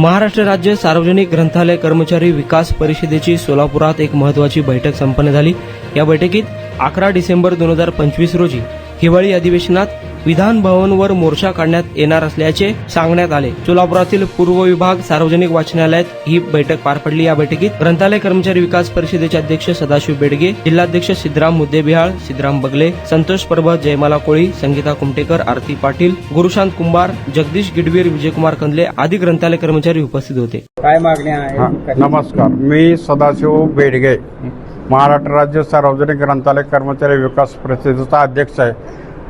महाराष्ट्र राज्य सार्वजनिक ग्रंथालय कर्मचारी विकास परिषदेची सोलापुरात एक महत्वाची बैठक संपन्न झाली. या बैठकीत अकरा डिसेंबर दोन हजार पंचवीस रोजी हिवाळी अधिवेशनात विधान भवनवर मोर्चा काढण्यात येणार असल्याचे सांगण्यात आले. सोलापुरातील पूर्व विभाग सार्वजनिक वाचनालयात ही बैठक पार पडली. या बैठकीत ग्रंथालय कर्मचारी विकास परिषदेचे अध्यक्ष सदाशिव बेडगे जिल्हाध्यक्ष सिद्धराम मुद्देबिहाळ सिद्धराम बगले संतोष परब जयमाला कोळी संगीता कुमटेकर आरती पाटील गुरुशांत कुंभार जगदीश गिडवीर विजयकुमार कंदले आदी ग्रंथालय कर्मचारी उपस्थित होते. काय मागण्या आहेत? नमस्कार. मी सदाशिव बेडगे. महाराष्ट्र राज्य सार्वजनिक ग्रंथालय कर्मचारी विकास परिषदेचा अध्यक्ष आहे.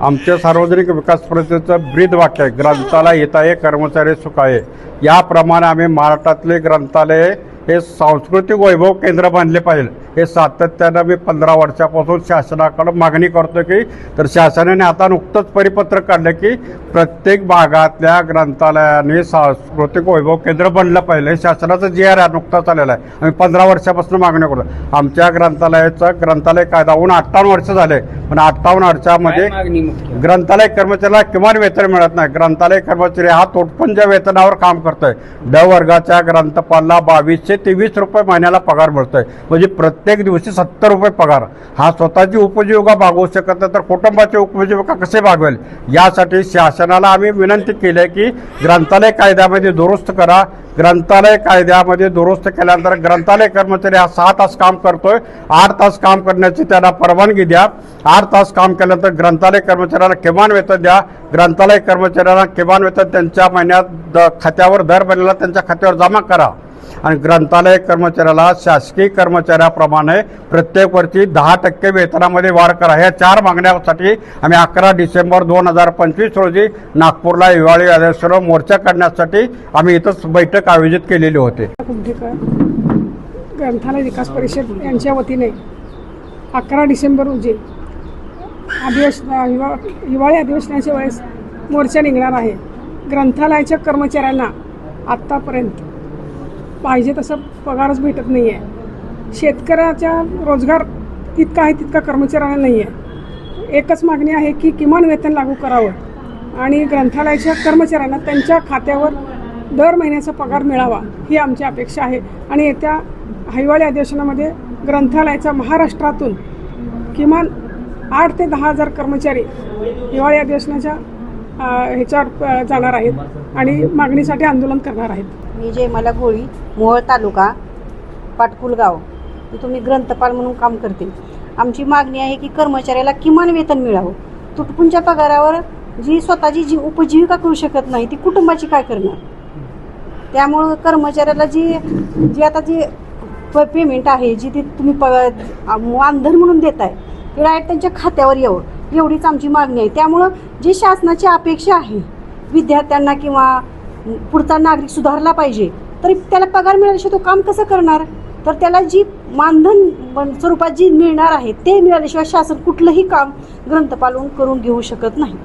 आमच्या सार्वजनिक विकास परिषदेचं ब्रीद वाक्य आहे ग्रंथालय हिताये कर्मचारी सुखाये. याप्रमाणे आम्ही महाराष्ट्रातले ग्रंथालय हे सांस्कृतिक वैभव केंद्र बांधले पाहिजे. हे सातत्यानं मी पंधरा वर्षापासून शासनाकडं मागणी करतो की तर शासनाने आता नुकतंच परिपत्र काढलं की प्रत्येक भागातल्या ग्रंथालयाने सांस्कृतिक वैभव केंद्र बनलं पाहिजे. हे शासनाचं जी आर आहे नुकताच आलेलं आहे. आम्ही पंधरा वर्षापासून मागणी करतो आमच्या ग्रंथालयाचं ग्रंथालय कायदा होऊन अठ्ठावन्न वर्ष झाले. पण अठ्ठावन्न मागणी मुख्य? ग्रंथालय कर्मचाऱ्याला किमान वेतन मिळत नाही. ग्रंथालय कर्मचारी हा तोटपंच वेतनावर काम करतोय. ड वर्गाच्या ग्रंथपालला बावीसशे तेवीस रुपये महिन्याला पगार मिळतोय. म्हणजे प्रत्येक दिवशी सत्तर रुपये पगार. हा स्वतःची उपजीविका भागवू शकत नाही तर कुटुंबाची उपजीविका कसे भागवेल? यासाठी शासनाला आम्ही विनंती केली आहे की ग्रंथालय कायद्यामध्ये दुरुस्त करा. ग्रंथालय कायद्यामध्ये दुरुस्त केल्यानंतर ग्रंथालय कर्मचारी हा सहा तास काम करतोय आठ तास काम करण्याची त्याला परवानगी द्या. आठ तास काम केल्यानंतर ग्रंथालय कर्मचाऱ्याला किमान वेतन द्या. ग्रंथालय कर्मचाऱ्यांना किमान वेतन त्यांच्या महिन्यात द खात्यावर दर बनलेला त्यांच्या खात्यावर जमा करा. आणि ग्रंथालय कर्मचाऱ्याला शासकीय कर्मचाऱ्याप्रमाणे प्रत्येक वर्षी दहा टक्के वेतनामध्ये वाढ करा. ह्या चार मागण्यासाठी आम्ही अकरा डिसेंबर दोन हजार पंचवीस रोजी नागपूरला हिवाळी अधिवेशन मोर्चा काढण्यासाठी आम्ही इथंच बैठक आयोजित केलेली होती. ग्रंथालय विकास परिषद यांच्या वतीने अकरा डिसेंबर रोजी अधिवेशन हिवा हिवाळी अधिवेशनाच्या वेळेस मोर्चा निघणार आहे. ग्रंथालयाच्या कर्मचाऱ्यांना आत्तापर्यंत पाहिजे तसं पगारच भेटत नाही आहे शेतकऱ्याचा रोजगार तितका आहे तितका कर्मचाऱ्यांना नाही आहे एकच मागणी आहे की किमान वेतन लागू करावं आणि ग्रंथालयाच्या कर्मचाऱ्यांना त्यांच्या खात्यावर दर महिन्याचा पगार मिळावा ही आमची अपेक्षा आहे. आणि येत्या हिवाळी अधिवेशनामध्ये ग्रंथालयाचा महाराष्ट्रातून किमान आठ ते दहा हजार कर्मचारी हिवाळी अधिवेशनाच्या ह्याच्यावर जाणार आहेत आणि मागणीसाठी आंदोलन करणार आहेत. मी जयमाला गोळी मोहोळ तालुका पाटकुल गाव इथून मी ग्रंथपाल म्हणून काम करते आमची मागणी आहे की कर्मचाऱ्याला किमान वेतन मिळावं. तुटपुंच्या पगारावर जी स्वतःची जी उपजीविका करू शकत नाही ती कुटुंबाची काय करणार? त्यामुळं कर्मचाऱ्याला जी जी आता जी प- पेमेंट आहे जी ती तुम्ही प मानधन म्हणून देताय ते डायरेक्ट त्यांच्या खात्यावर यावं. एवढीच आमची मागणी आहे. त्यामुळं जी शासनाची अपेक्षा आहे विद्यार्थ्यांना किंवा पुढचा नागरिक सुधारला पाहिजे तरी त्याला पगार मिळाल्याशिवाय तो काम कसं करणार? तर त्याला जी मानधन स्वरूपात जी मिळणार आहे ते मिळाल्याशिवाय शासन कुठलंही काम ग्रंथपालून करून घेऊ शकत नाही.